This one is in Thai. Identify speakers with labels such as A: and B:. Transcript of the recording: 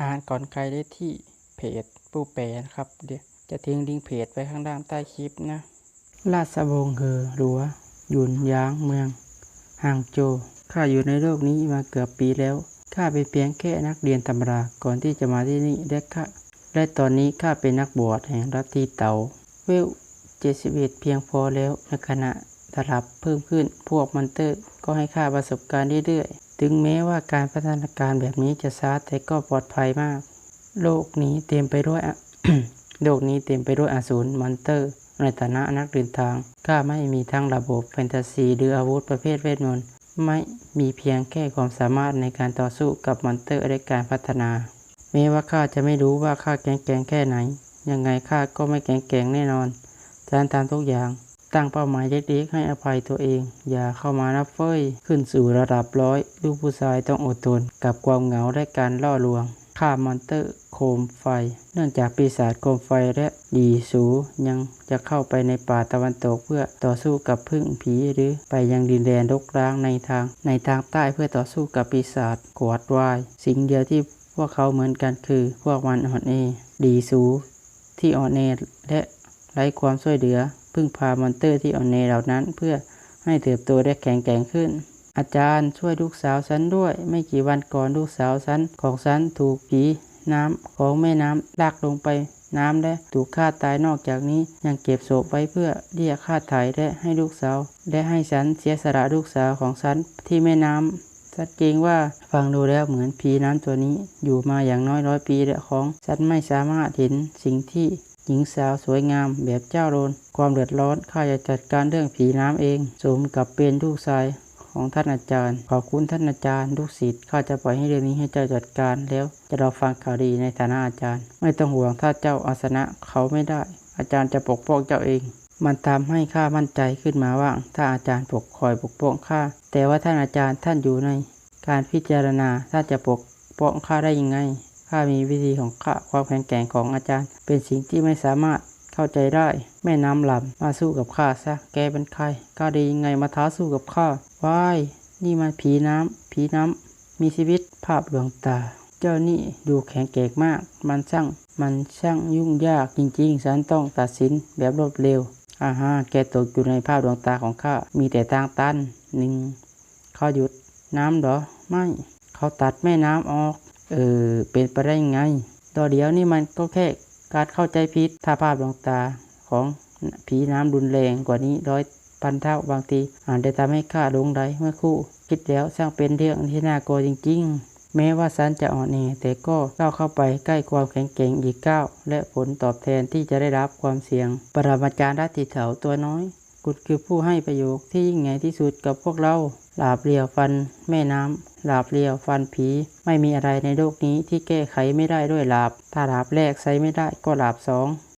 A: อ่านก่อนใครได้ที่เพจผู้แปลนะครับเดี๋ยวจะทิ้งลิงก์เพจไว้ข้างล่างใต้คลิปนะราชวงศ์เหอหลัวยุนยางเมืองฮางโจข้าอยู่ในโลกนี้มาเกือบปีแล้วข้าเป็นเพียงแค่นักเรียนธรรมดาก่อนที่จะมาที่นี่และข้าและตอนนี้ข้าเป็นนักบวชแห่งรัตทีเตาเวล71เพียงพอแล้วในขณะตลับเพิ่มขึ้นพวกมอนเตอร์ก็ให้ค่าประสบการณ์เรื่อย ถึงแม้ว่าการพัฒนาการแบบนี้จะช้าแต่ก็ปลอดภัยมาก โลกนี้เต็มไปด้วยโลกนี้เต็มไปด้วยอสูรมอนเตอร์ ในฐานะนักเดินทางข้าไม่มีทั้งระบบแฟนตาซีหรืออาวุธประเภทเวทมนต์ไม่มีเพียงแค่ความสามารถในการต่อสู้กับมอนเตอร์และการพัฒนา แม้ว่าข้าจะไม่รู้ว่าข้าแข็งแกร่งแค่ไหน ยังไงข้าก็ไม่แข็งแกร่งแน่นอนการทำทุกอย่าง ตั้งเป้าหมายเล็กๆให้อภัยตัวเอง อย่าเข้ามานับเฟ้ยขึ้นสู่ระดับร้อย ลูกผู้ชายต้องอดทน กับความเหงาและการล่อลวงฆ่ามอนเตอร์โคมไฟ เนื่องจากปีศาจโคมไฟและดีสูยังจะเข้าไปในป่าตะวันตกเพื่อต่อสู้กับพึ่งผีหรือไปยังดินแดนรกร้างในทาง ในทางใต้เพื่อต่อสู้กับปีศาจกวาดวาย สิ่งเดียวที่พวกเขาเหมือนกันคือ พวกมันอ่อนแอดีสูที่อ่อนแอและไร้ความช่วยเหลือ พึ่งพามอนเตอร์ที่อ่อนแอเหล่านั้น เพื่อให้เติบโตได้แข็งแกร่งขึ้น อาจารย์ช่วยลูกสาวฉันด้วย ไม่กี่วันก่อนลูกสาวฉันของฉันถูกผีน้ำของแม่น้ำลากลงไปน้ำและถูกฆ่าตายนอกจากนี้ยังเก็บศพไว้เพื่อเรียกค่าไถ่และให้ลูกสาวและให้ฉันเสียสละลูกสาวของฉันที่แม่น้ำฉันเกรงว่าฟังดูแล้วเหมือนผีน้ำตัวนี้ อยู่มาอย่างน้อยร้อยปีและของฉันไม่สามารถเห็นสิ่งที่ หญิงสาวสวยงามแบบเจ้าโรน ความเดือดร้อนข้าจะจัดการเรื่องผีน้ำเองสมกับเป็นลูกชายของท่านอาจารย์ ขอบคุณท่านอาจารย์ลูกศิษย์ข้าจะปล่อยให้เรื่องนี้ให้เจ้าจัดการแล้วจะรอฟังข่าวดีในฐานะอาจารย์ ไม่ต้องห่วงถ้าเจ้าอาสนะเขาไม่ได้ อาจารย์จะปกป้องเจ้าเอง มันทำให้ข้ามั่นใจขึ้นมาว่า ถ้าอาจารย์ปกคอยปกป้องข้าแต่ว่าท่านอาจารย์ท่านอยู่ใน การพิจารณาท่านจะปกป้องข้าได้ยังไง ข้ามีวิธีของข้าความแข็งแกร่งของอาจารย์ เป็นสิ่งที่ไม่สามารถเข้าใจได้ แม่น้ำลำมาสู้กับข้าซะ แกเป็นใครก้าดียังไงมาท้าสู้กับข้าว้ายนี่มันผีน้ำผีน้ำมีชีวิตภาพดวงตา เจ้านี่ดูแข็งแกร่งมาก มันช่าง มันช่างยุ่งยากจริงๆฉันต้องตัดสินแบบรวดเร็วอ่าฮะแกตกอยู่ในภาพดวงตาของข้า มีแต่ทางตันหนึ่งเขาหยุดน้ำเหรอ ไม่ เขาตัดแม่น้ำออก เออเป็นไปได้ยังไงต่อเดียวนี่มันก็แค่การเข้าใจผิดถ้าภาพดวงตาของผีน้ำรุนแรงกว่านี้ร้อยพันเท่าบางทีอาจจะทำให้ข้าลงไหลเมื่อคู่ คิดแล้วช่างเป็นเรื่องที่น่ากลัวจริง ๆ แม้ว่าสันจะอ่อนแอแต่ก็ก้าวเข้าไปใกล้ความแข็งแกร่งอีกก้าวและผลตอบแทนที่จะได้รับความเสี่ยง ปรมาจารย์รัติเถาตัวน้อย กุดคือผู้ให้ประโยคที่ยิ่งใหญ่ที่สุดกับพวกเราหลาบเรียวฟัน แม่น้ำหลาบเรียวฟันผี ไม่มีอะไรในโลกนี้ที่แก้ไขไม่ได้ด้วยหลาบ ถ้าหลาบแรกใช้ไม่ได้ก็หลาบสอง